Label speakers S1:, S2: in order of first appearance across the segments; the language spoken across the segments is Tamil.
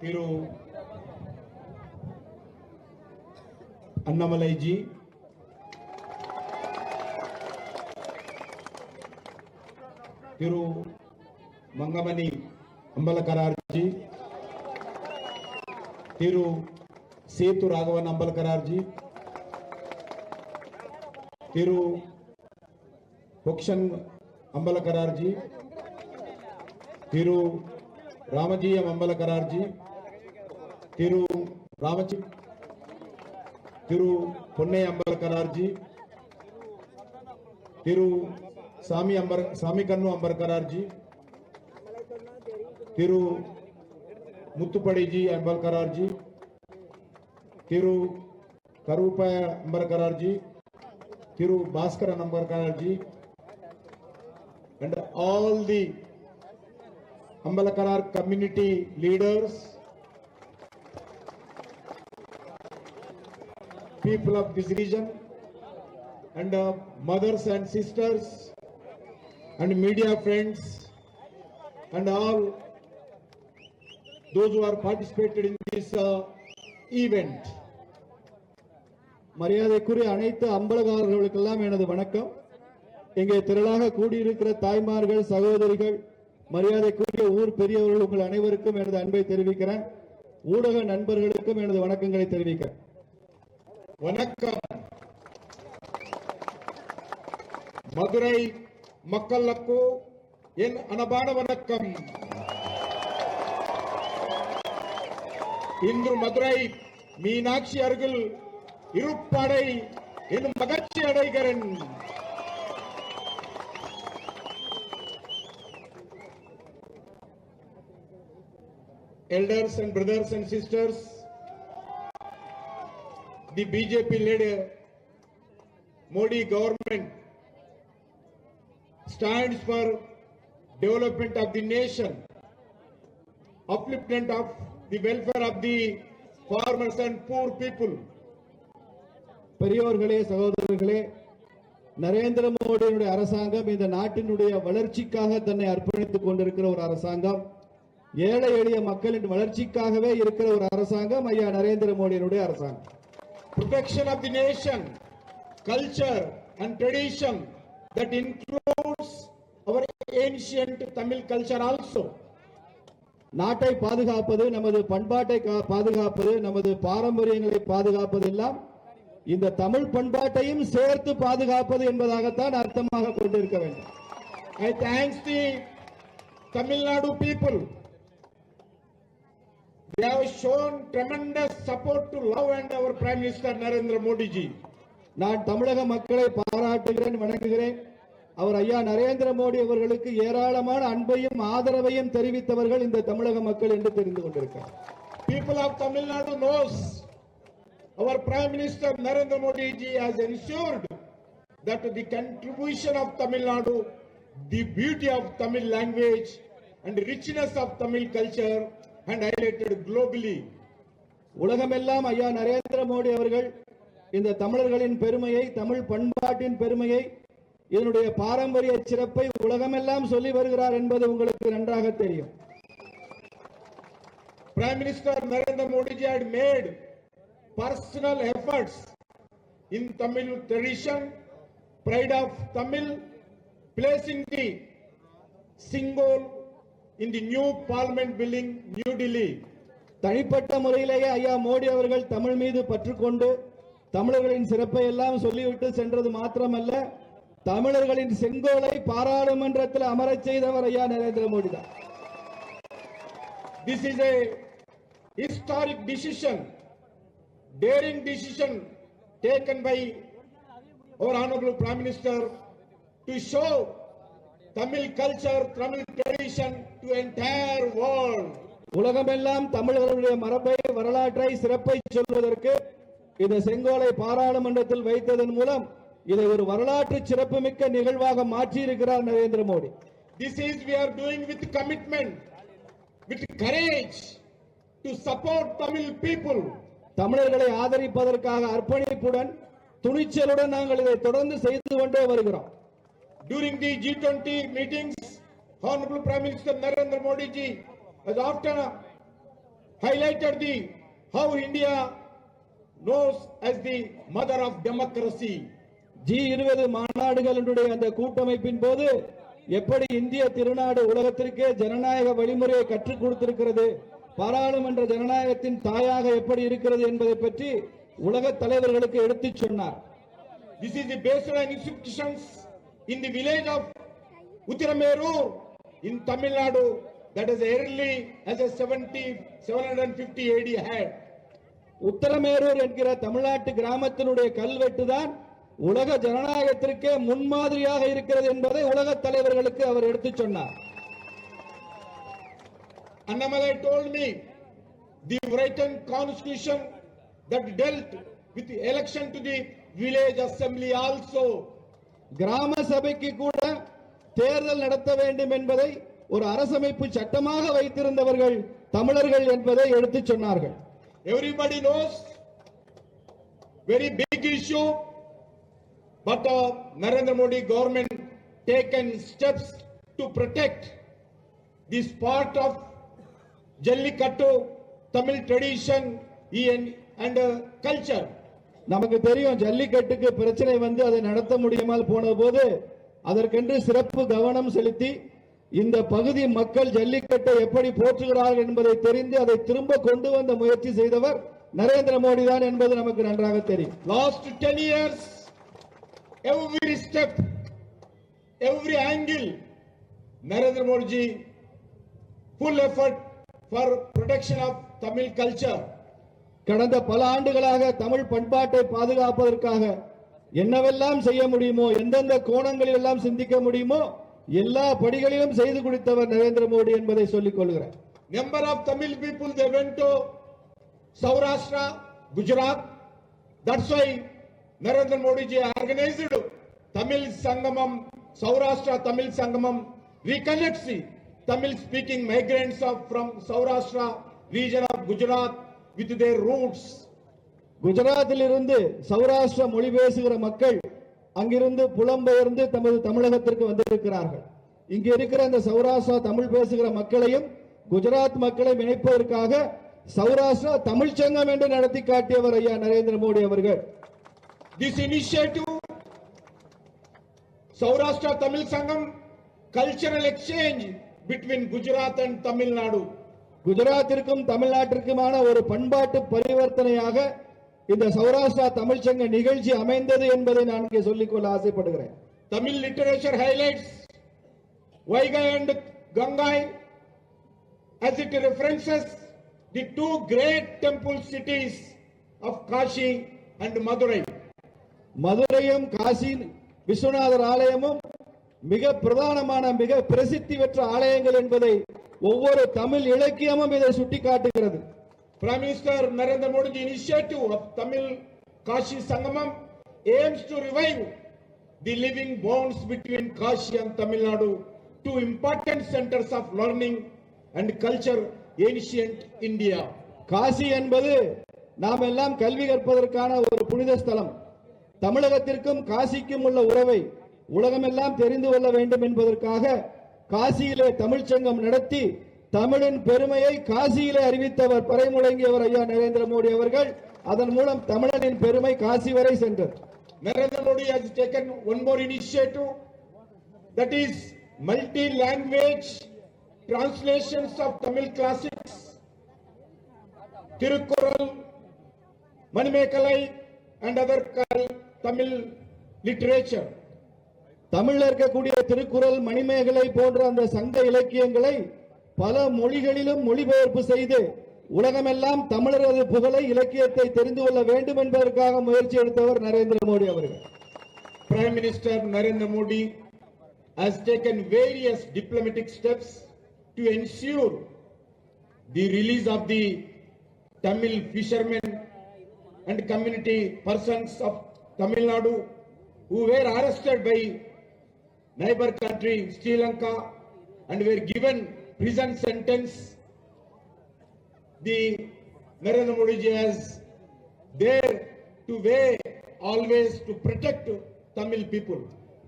S1: పేరు అన్నమలైజీ. తిరు మంగమణి అంబల కరార్జీ సేతు రాఘవన్ అంబల తిరు పొక్షన్ अंबल करार जी తీరు రామజీ అంబల కరార్జీ తీరు రామజీ తీరు పొన్నే అంబల కరార్జీ తీరు సామి అంబర్ సామి కన్ను అంబర్ కరార్జీ ముత్తుపడిజీ అంబల్ కరార్జీ తీరు కరూపాయ అంబర్ కరార్జీ తీరు all the Ambalakarar community leaders, people of this region, and uh, mothers and sisters, and media friends, and all those who are participated in this uh, event.
S2: மரியாதைக்குரிய அனைத்து அம்பலகாரர்களுக்கெல்லாம் எனது வணக்கம் இங்கே திரளாக கூடியிருக்கிற தாய்மார்கள் சகோதரிகள் மரியாதைக்குரிய ஊர் பெரியவர்கள் உங்கள் அனைவருக்கும் எனது அன்பை தெரிவிக்கிறேன். ஊடக நண்பர்களுக்கும் எனது வணக்கங்களை தெரிவிக்கிறேன்.
S1: வணக்கம். மதுரை மக்களுக்கு என் அனபான வணக்கம். இன்று மதுரை மீனாட்சி அருகில் இருப்படை என் மகிழ்ச்சி அடைகிறேன். Elders and brothers and sisters, the BJP-led Modi government stands for development of the nation, upliftment of the welfare of the farmers and poor people.
S2: பெரியோர்களே சகோதரர்களே நரேந்திர மோடியினுடைய அரசாங்கம் இந்த நாட்டினுடைய வளர்ச்சிக்காக தன்னை அர்ப்பணித்துக் கொண்டிருக்கிற ஒரு அரசாங்கம் ஏழை எளிய மக்களின் வளர்ச்சிக்காகவே இருக்கிற ஒரு அரசாங்கம் ஐயா நரேந்திர மோடியினுடைய அரசாங்கம்
S1: protection of the nation, culture and tradition that includes our ancient Tamil culture also.
S2: நாட்டை பாதுகாப்பது நமது பண்பாட்டை கா- பாதுகாப்பது நமது பாரம்பரியங்களை பாதுகாப்பது எல்லாம் இந்த தமிழ் பண்பாட்டையும் சேர்த்து பாதுகாப்பது என்பதாகத்தான் அர்த்தமாக கொண்டிருக்க வேண்டும்
S1: I thanks the Tamil Nadu people. They have shown tremendous support to love and our Prime Minister Narendra Modi ji.
S2: நான் தமிழக மக்களை பாராட்டுகிறேன் வணங்குகிறேன் அவர் ஐயா நரேந்திர மோடி அவர்களுக்கு ஏராளமான அன்பையும் ஆதரவையும் தெரிவித்தவர்கள் இந்த தமிழக மக்கள் என்று தெரிந்து கொண்டிருக்கிறார்
S1: people of Tamil Nadu knows our prime minister Narendra Modi ji has ensured that the contribution of Tamil Nadu the beauty of Tamil language and richness of Tamil culture and highlighted globally
S2: உலகமெல்லாம் ஐயா நரேந்திர மோடி அவர்கள் இந்த தமிழர்களின் பெருமையை தமிழ் பண்பாட்டின் பெருமையை இதனுடைய பாரம்பரிய சிறப்பை உலகமெல்லாம் சொல்லி வருகிறார் என்பது உங்களுக்கு நன்றாக தெரியும்
S1: Prime minister Narendra Modi ji had made personal efforts in Tamil tradition, of Tamil Tamil, the Sengol in the new parliament building New Delhi
S2: தனிப்பட்ட முறையிலேயே ஐயா மோடி அவர்கள் தமிழ் மீது பற்றுக்கொண்டு தமிழர்களின் சிறப்பை எல்லாம் சொல்லிவிட்டு சென்றது மாத்திரமல்ல தமிழர்களின் செங்கோலை பாராளுமன்றத்தில் அமரச் செய்தவர் ஐயா நரேந்திர மோடி தான்
S1: this is a historic decision, daring decision taken by our Honorable Prime minister to show Tamil culture Tamil tradition to entire world.
S2: உலகமெல்லாம் தமிழர்களுடைய மரபை வரலாற்றை சிறப்பை சொல்வதற்கு இந்த செங்கோலை பாராளுமன்றத்தில் வைத்ததன் மூலம் இதை ஒரு வரலாற்று சிறப்புமிக்க நிகழ்வாக மாற்றியிருக்கிறார் Narendra Modi.
S1: This is we are doing with commitment with courage to support Tamil people
S2: தமிழர்களை ஆதரிப்பதற்காக அர்ப்பணிப்புடன் துணிச்சலுடன் நாங்கள் இதை தொடர்ந்து செய்து கொண்டே வருகிறோம்.
S1: During the G20 meetings, Honorable Prime Minister Narendra Modi ji has often highlighted the how India knows as the mother of democracy.
S2: G இருபது மாநாடுகளினுடைய அந்த கூட்டமைப்பின் போது எப்படி இந்திய திருநாடு உலகத்திற்கே ஜனநாயக வழிமுறையை கற்றுக் கொடுத்திருக்கிறது பாராளுமன்ற ஜனநாயகத்தின் தாயாக எப்படி இருக்கிறது என்பதை பற்றி உலக தலைவர்களுக்கு எடுத்துச் சொன்னார்
S1: This is the baseline institutions in the village of Uttiramerur in Tamil Nadu that is early as a 70, 750 AD had.
S2: Uthiramerur என்கிற தமிழ்நாட்டு கிராமத்தினுடைய கல்வெட்டு தான் உலக ஜனநாயகத்திற்கே முன்மாதிரியாக இருக்கிறது என்பதை உலக தலைவர்களுக்கு அவர் எடுத்து சொன்னார்
S1: Annamalai told me the written constitution that dealt with election to the village assembly also
S2: கிராம சபைக்கு கூட தேர்தல் நடத்த வேண்டும் என்பதை ஒரு அரசமைப்பு சட்டமாக வைத்திருந்தவர்கள் தமிழர்கள் என்பதை எடுத்து சொன்னார்கள்
S1: everybody knows very big issue but Narendra Modi government taken steps to protect this part of Jallikattu Tamil tradition and culture
S2: நமக்கு தெரியும் ஜல்லிக்கட்டுக்கு பிரச்சனை வந்து அதை நடத்த முடியாமல் போன போது அதற்கென்று சிறப்பு கவனம் செலுத்தி இந்த பகுதி மக்கள் ஜல்லிக்கட்டை எப்படி போற்றுகிறார்கள் என்பதை தெரிந்து அதை திரும்ப கொண்டு வந்த முயற்சி செய்தவர் நரேந்திர மோடி தான் என்பது நமக்கு நன்றாக தெரியும்
S1: last ten years every step every angle Narendra Modiji full effort for protection of Tamil culture.
S2: கடந்த பல ஆண்டுகளாக தமிழ் பண்பாட்டை பாதுகாப்பதற்காக என்னவெல்லாம் செய்ய முடியுமோ எந்தெந்த கோணங்களில் எல்லாம் சிந்திக்க முடியுமோ எல்லா படிகளிலும் செய்து கொடுத்தவர் நரேந்திர மோடி என்பதை சொல்லிக் கொள்கிறேன்
S1: member of Tamil people they went to Saurashtra Gujarat that's why Narendra Modi ji organised Tamil Sangamam Saurashtra Tamil சங்கமம் reconnects the Tamil speaking migrants of, from Saurashtra region of Gujarat, with their roots
S2: குஜராத்தில் இருந்து சௌராஷ்டிர மொழி பேசுகிற மக்கள் அங்கிருந்து புலம்பெயர்ந்து தமது தமிழகத்திற்கு வந்திருக்கிறார்கள். இங்க இருக்கிற அந்த சௌராஷ்டிரா தமிழ் பேசுகிற மக்களையும் குஜராத் மக்களை இணைப்பதற்காக சௌராஷ்டிரா தமிழ் சங்கம் என்று நடத்தி காட்டியவர் ஐயா நரேந்திர மோடி அவர்கள்.
S1: This initiative Saurashtra Tamil Sangam cultural exchange between Gujarat and Tamil Nadu
S2: குஜராத்திற்கும் தமிழ்நாட்டிற்குமான ஒரு பண்பாட்டு பரிவர்த்தனையாக இந்த சௌராஷ்டிரா தமிழ் சங்க நிகழ்ச்சி அமைந்தது என்பதை நான் இங்கே சொல்லிக்கொள்ள ஆசைப்படுகிறேன்
S1: Tamil literature highlights Vaigai and Gangai as it references the two great temple cities of Kashi and Madurai.
S2: மதுரையும் காசி விஸ்வநாதர் ஆலயமும் மிக பிரதானமான மிக பிரசித்தி பெற்ற ஆலயங்கள் என்பதை ஒவ்வொரு தமிழ் இலக்கியமும் இதை சுட்டிக்காட்டுகிறது
S1: Prime Minister Narendra Modi initiative of Tamil Kashi Sangamam aims to revive the living bonds between Kashi and Tamil Nadu, two important centers of learning and culture ancient India.
S2: Kashi என்பது நாம் எல்லாம் கல்வி கற்பதற்கான ஒரு புனித ஸ்தலம் தமிழகத்திற்கும் காசிக்கும் உள்ள உறவை உலகமெல்லாம் தெரிந்து கொள்ள வேண்டும் என்பதற்காக காசியிலே தமிழ்ச்சங்கம் நடத்தி தமிழின் பெருமையை காசியிலே அறிவித்தவர் பறை முழங்கியவர் ஐயா நரேந்திர மோடி அவர்கள் அதன் மூலம் தமிழனின் பெருமை காசி வரை சென்றது
S1: Narendra Modi taken one more initiative that is multi language translations of Tamil classics Thirukkural Manimekalai and other Tamil literature
S2: தமிழ்ல இருக்கக்கூடிய திருக்குறள் மணிமேகலை போன்ற அந்த சங்க இலக்கியங்களை பல மொழிகளிலும் மொழிபெயர்ப்பு செய்து உலகமெல்லாம் தமிழரது புகழை இலக்கியத்தை தெரிந்து கொள்ள வேண்டும் என்பதற்காக முயற்சி எடுத்தவர் நரேந்திர மோடி அவர்கள்
S1: prime minister Narendra Modi has taken various diplomatic steps to ensure the release of the Tamil fishermen and community persons of Tamil Nadu who were arrested by neighbor country Sri Lanka and were given prison sentence. The Narendra Modi ji has there to weigh always to protect Tamil people.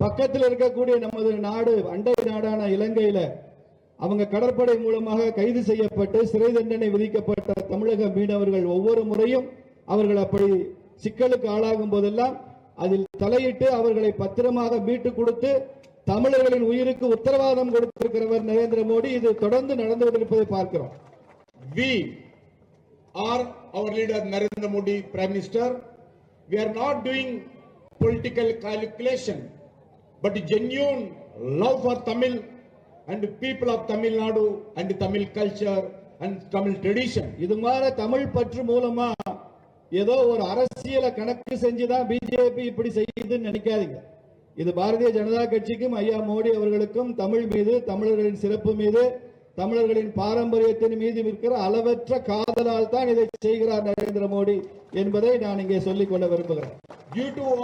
S2: பக்கத்தில் இருக்கக்கூடிய நமது நாடு அண்டை நாடான இலங்கையில அவங்க கடற்படை மூலமாக கைது செய்யப்பட்டு சிறை தண்டனை விதிக்கப்பட்ட தமிழக மீனவர்கள் ஒவ்வொரு முறையும் அவர்கள் அப்படி சிக்கலுக்கு ஆளாகும் போதெல்லாம் அதில் தலையிட்டு அவர்களை பத்திரமாக மீட்டு கொடுத்து தமிழர்களின் உயிருக்கு உத்தரவாதம் கொடுத்திருக்கிறவர் நரேந்திர மோடி இது தொடர்ந்து நடந்து கொண்டிருப்பதை பார்க்கிறோம்
S1: we are our leader Narendra Modi prime minister we are not doing political calculation but genuine love for Tamil and people of Tamil Nadu and Tamil culture and Tamil tradition
S2: இது மாதிரி தமிழ் பற்று மூலமா ஏதோ ஒரு அரசியலை கணக்கு செஞ்சுதான் பிஜேபி இப்படி செய்யுதுன்னு நினைக்காதீங்க இது பாரதிய ஜனதா கட்சிக்கும் ஐயா மோடி அவர்களுக்கும் தமிழ் மீது தமிழர்களின் சிறப்பு மீது தமிழர்களின் பாரம்பரியத்தின் மீது இருக்கிற அளவற்ற காதலால் தான் இதை செய்கிறார் நரேந்திர மோடி என்பதை நான் இங்கே சொல்லிக் கொள்ள விரும்புகிறேன்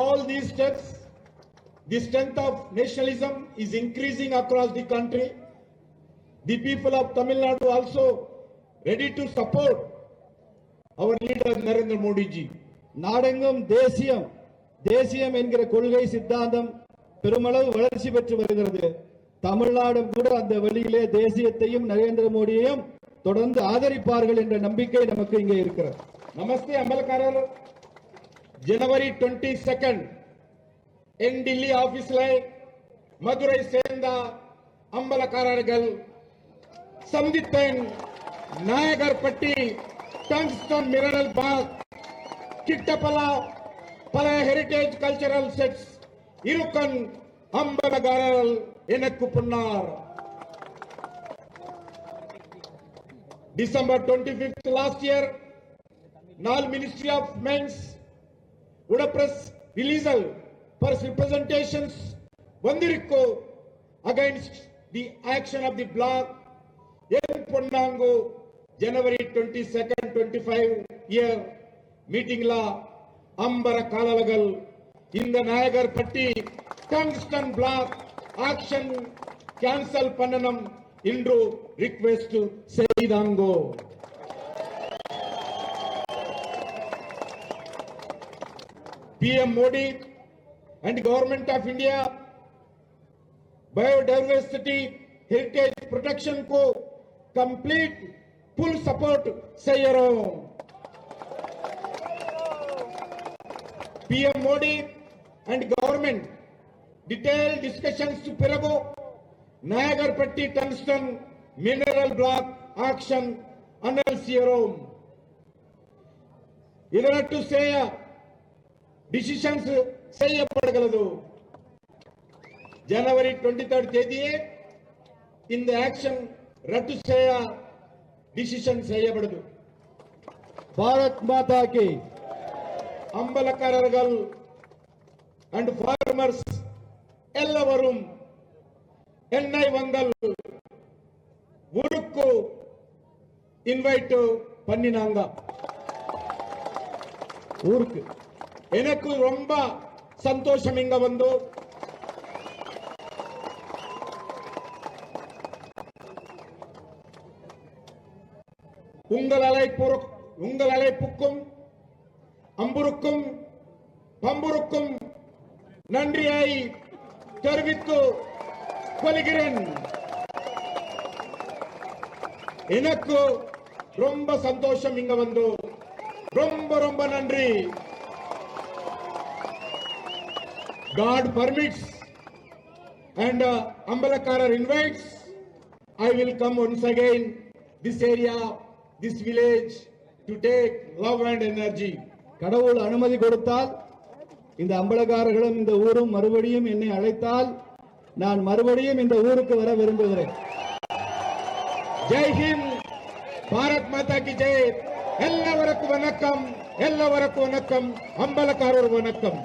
S1: all these steps, the strength of nationalism is increasing across the country. The people of Tamil Nadu also ready to support our leader Narendra Modi ji.
S2: நாடெங்கும் தேசியம் தேசியம் என்கிற கொள்கை சித்தாந்தம் பெருமளவு வளர்ச்சி பெற்று வருகிறது. தமிழ்நாடும் கூட அந்த வழியிலே தேசியத்தையும் நரேந்திர மோடியையும் தொடர்ந்து ஆதரிப்பார்கள் என்ற நம்பிக்கை நமக்கு இங்கே இருக்கிறது.
S1: நமஸ்தே அமல்காரர் January twenty second in Delhi ஆபீஸ்ல மதுரை சேர்ந்த அம்பலக்காரர்கள் சந்தித்தேன். நாயகர்பட்டி டங்ஸ்டன் மினரல் பார்க் கிட்டப்பலா பல ஹெரிடேஜ் கல்ச்சரல் செட்ஸ் இருக்கன் அம்பலக்காரர்கள் எனக்கு புன்னார் December 25th last year, Nal Ministry of Mines would have press releasal for representations Vandiriko against the action of the block in Ponnango, January 22nd, 25 year meeting law, Ambara Kalalagal, in the Niagar Patti, Tungsten block action cancel Pannanam Indru request to Seidango. PM Modi and Government of India biodiversity heritage protection को complete full support செய்யறோம் PM Modi and government detailed discussions to பிறகு Nayakarpatti tungsten mineral block auction annul செய்யறோம் இதனட்டு செய்ய டிசிஷன்ஸ் செய்யப்படுகிறது. ஜனவரி டுவெண்ட்டி தேர்ட் தேதியே இந்த ஆக்ஷன் ரத்து செய்ய டிசிஷன் செய்யப்படுது.
S2: பாரத் மாதா கி
S1: அம்பலக்காரர்கள் அண்ட் ஃபார்மர்ஸ் எல்லவரும் என்னை வந்தல் ஊருக்கு இன்வைட் பண்ணினாங்க.
S2: ஊருக்கு.
S1: எனக்கு ரொம்ப சந்தோஷம் இங்க வந்து. உங்கள் அழைப்பு உங்கள் அழைப்புக்கும் அம்புருக்கும் பம்புருக்கும் நன்றியை தெரிவித்து கொள்கிறேன் எனக்கு ரொம்ப சந்தோஷம் இங்க வந்து ரொம்ப ரொம்ப நன்றி God permits and uh, Ambalakarar invites, I will come once again this area, this village to take love and energy.
S2: கடவுள் அனுமதி கொடுத்தால் இந்த அம்பலக்காரர்களும் இந்த ஊரும் மறுபடியும் என்னை அழைத்தால் நான் மறுபடியும் இந்த ஊருக்கு வர விரும்புகிறேன்.
S1: ஜெய்ஹிந்த் பாரத் மாதா கி ஜெய். எல்லோருக்கும் வணக்கம் எல்லோருக்கும் வணக்கம் அம்பலக்காரர் வணக்கம்.